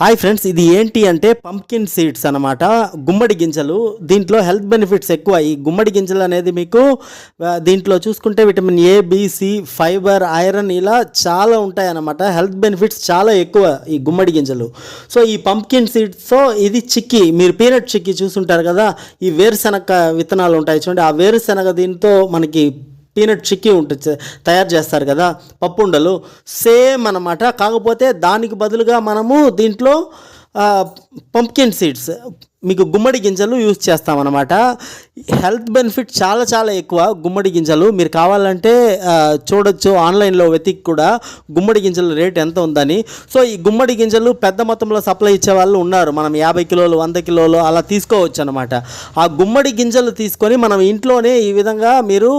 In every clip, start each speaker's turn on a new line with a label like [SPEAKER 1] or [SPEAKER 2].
[SPEAKER 1] Hi friends ఇది ఏంటి అంటే పంప్కిన్ సీడ్స్ అనమాట గుమ్మడి గింజలు దీంట్లో హెల్త్ బెనిఫిట్స్ ఎక్కువ. ఈ గుమ్మడి గింజలు అనేది మీకు దీంట్లో చూసుకుంటే vitamin A BC fibre iron ఇలా చాలా ఉంటాయన్నమాట. హెల్త్ బెనిఫిట్స్ చాలా ఎక్కువ ఈ గుమ్మడి గింజలు. సో ఈ పంప్కిన్ సీడ్స్తో ఇది చిక్కీ మీరు పీనట్ చిక్కీ చూసుంటారు కదా ఈ వేరుశనగ విత్తనాలు ఉంటాయి చూడండి. ఆ వేరుశనగ దీంతో మనకి పీనట్ చిక్కీ ఉంటుంది తయారు చేస్తారు కదా పప్పు ఉండలు సేమ్ అనమాట కాకపోతే దానికి బదులుగా మనము దీంట్లో పంప్కిన్ సీడ్స్ మీకు గుమ్మడి గింజలు యూజ్ చేస్తామన్నమాట. హెల్త్ బెనిఫిట్ చాలా చాలా ఎక్కువ గుమ్మడి గింజలు. మీరు కావాలంటే చూడొచ్చు ఆన్లైన్లో వెతికి కూడా గుమ్మడి గింజల రేట్ ఎంత ఉందని. సో ఈ గుమ్మడి గింజలు పెద్ద మొత్తంలో సప్లై ఇచ్చే వాళ్ళు ఉన్నారు. మనం యాభై కిలోలు వంద కిలోలు అలా తీసుకోవచ్చు అనమాట ఆ గుమ్మడి గింజలు తీసుకొని మనం ఇంట్లోనే ఈ విధంగా మీరు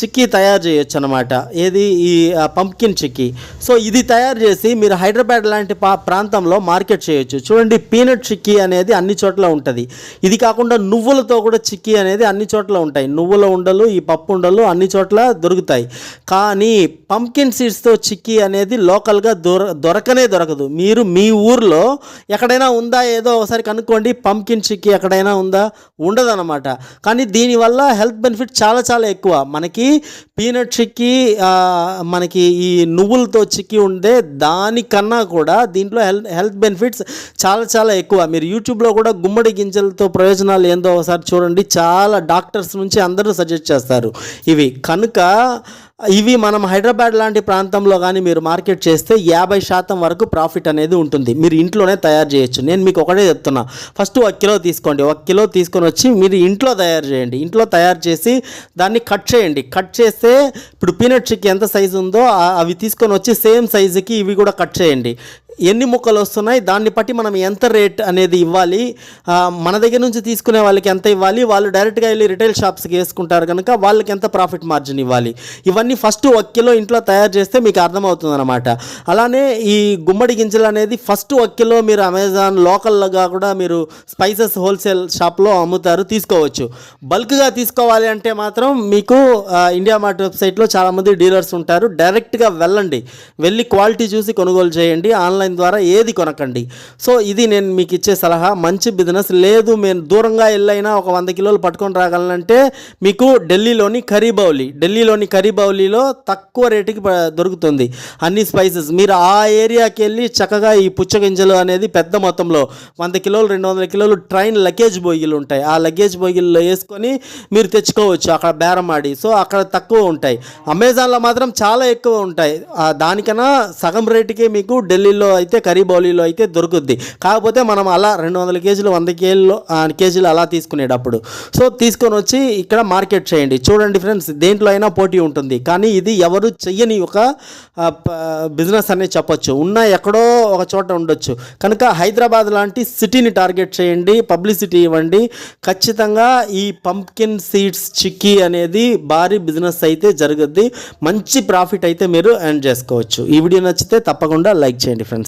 [SPEAKER 1] చిక్కీ తయారు చేయొచ్చు అనమాట ఏది? ఈ పంప్కిన్ చిక్కీ. సో ఇది తయారు చేసి మీరు హైదరాబాద్ లాంటి పా ప్రాంతంలో మార్కెట్ చేయొచ్చు. చూడండి పీనట్ చిక్కీ అనేది అన్ని చోట్ల ఉంటుంది ఇది కాకుండా నువ్వులతో కూడా చిక్కీ అనేది అన్ని చోట్ల ఉంటాయి. నువ్వుల ఉండలు ఈ పప్పు ఉండలు అన్ని చోట్ల దొరుకుతాయి. కానీ పంకిన్ సీడ్స్తో చిక్కీ అనేది లోకల్గా దొర దొరకనే దొరకదు. మీరు మీ ఊర్లో ఎక్కడైనా ఉందా? ఏదో ఒకసారి కనుక్కోండి. పంకిన్ చిక్కీ ఎక్కడైనా ఉందా? ఉండదన్నమాట. కానీ దీనివల్ల హెల్త్ బెనిఫిట్ చాలా చాలా ఎక్కువ. మనకి పీనట్ చిక్కీ మనకి ఈ నువ్వులతో చిక్కీ ఉండే దానికన్నా కూడా దీంట్లో హెల్త్ హెల్త్ బెనిఫిట్స్ చాలా చాలా ఎక్కువ. మీరు యూట్యూబ్లో కూడా గుమ్మడి గింజలతో ప్రయోజనాలు ఏందో ఒకసారి చూడండి. చాలా డాక్టర్స్ నుంచి అందరూ సజెస్ట్ చేస్తారు. ఇవి కనుక ఇవి మనం హైదరాబాద్ లాంటి ప్రాంతంలో కానీ మీరు మార్కెట్ చేస్తే యాభై శాతం వరకు ప్రాఫిట్ అనేది ఉంటుంది. మీరు ఇంట్లోనే తయారు చేయొచ్చు. నేను మీకు ఒకటే చెప్తున్నా. ఫస్ట్ ఒక కిలో తీసుకోండి. ఒక కిలో తీసుకొని వచ్చి మీరు ఇంట్లో తయారు చేయండి. ఇంట్లో తయారు చేసి దాన్ని కట్ చేయండి. కట్ చేస్తే ఇప్పుడు పీనట్ చిక్ ఎంత సైజు ఉందో అవి తీసుకొని వచ్చి సేమ్ సైజుకి ఇవి కూడా కట్ చేయండి. ఎన్ని ముక్కలు వస్తున్నాయి దాన్ని బట్టి మనం ఎంత రేట్ అనేది ఇవ్వాలి మన దగ్గర నుంచి తీసుకునే వాళ్ళకి ఎంత ఇవ్వాలి వాళ్ళు డైరెక్ట్గా వెళ్ళి రిటైల్ షాప్స్కి వేసుకుంటారు కనుక వాళ్ళకి ఎంత ప్రాఫిట్ మార్జిన్ ఇవ్వాలి. ఇవన్నీ ఫస్ట్ ఒక కిలో ఇంట్లో తయారు చేస్తే మీకు అర్థమవుతుందన్నమాట. అలానే ఈ గుమ్మడి గింజలు అనేది ఫస్ట్ ఒక కిలో మీరు అమెజాన్ లోకల్గా కూడా మీరు స్పైసెస్ హోల్సేల్ షాప్లో అమ్ముతారు తీసుకోవచ్చు. బల్క్గా తీసుకోవాలి అంటే మాత్రం మీకు ఇండియా మార్ట్ వెబ్సైట్లో చాలామంది డీలర్స్ ఉంటారు. డైరెక్ట్గా వెళ్ళండి. వెళ్ళి క్వాలిటీ చూసి కొనుగోలు చేయండి. ఆన్లైన్ ద్వారా ఏది కొనకండి. సో ఇది నేను మీకు ఇచ్చే సలహా. మంచి బిజినెస్ లేదు మేము దూరంగా వెళ్ళైనా ఒక వంద కిలోలు పట్టుకొని రాగలనంటే మీకు ఢిల్లీలోని కరీబౌలి ఢిల్లీలోని కరీబౌలిలో తక్కువ రేటుకి దొరుకుతుంది. అన్ని స్పైసెస్. మీరు ఆ ఏరియాకి వెళ్ళి చక్కగా ఈ పుచ్చగింజలు అనేది పెద్ద మొత్తంలో వంద కిలోలు రెండు వందల కిలోలు ట్రైన్ లగేజ్ బోగిలు ఉంటాయి. ఆ లగేజ్ బోగిల్లో వేసుకొని మీరు తెచ్చుకోవచ్చు అక్కడ బేరం ఆడి సో అక్కడ తక్కువ ఉంటాయి. అమెజాన్లో మాత్రం చాలా ఎక్కువ ఉంటాయి. దానికన్నా సగం రేటుకే మీకు ఢిల్లీలో అయితే కరీబౌలీలో అయితే దొరుకుద్ది. కాకపోతే మనం అలా రెండు వందల కేజీలు వంద కేజీలు కేజీలు అలా తీసుకునేటప్పుడు. సో తీసుకొని వచ్చి ఇక్కడ మార్కెట్ చేయండి. చూడండి ఫ్రెండ్స్ దేంట్లో అయినా పోటీ ఉంటుంది. కానీ ఇది ఎవరు చెయ్యని ఒక ప- బిజినెస్ అనేది చెప్పొచ్చు. ఉన్న ఎక్కడో ఒక చోట ఉండొచ్చు. కనుక హైదరాబాద్ లాంటి సిటీని టార్గెట్ చేయండి. పబ్లిసిటీ ఇవ్వండి. ఖచ్చితంగా ఈ పంప్కిన్ సీడ్స్ చిక్కీ అనేది భారీ బిజినెస్ అయితే జరుగుద్ది. మంచి ప్రాఫిట్ అయితే మీరు ఎర్న్ చేసుకోవచ్చు. ఈ వీడియో నచ్చితే తప్పకుండా లైక్ చేయండి ఫ్రెండ్స్.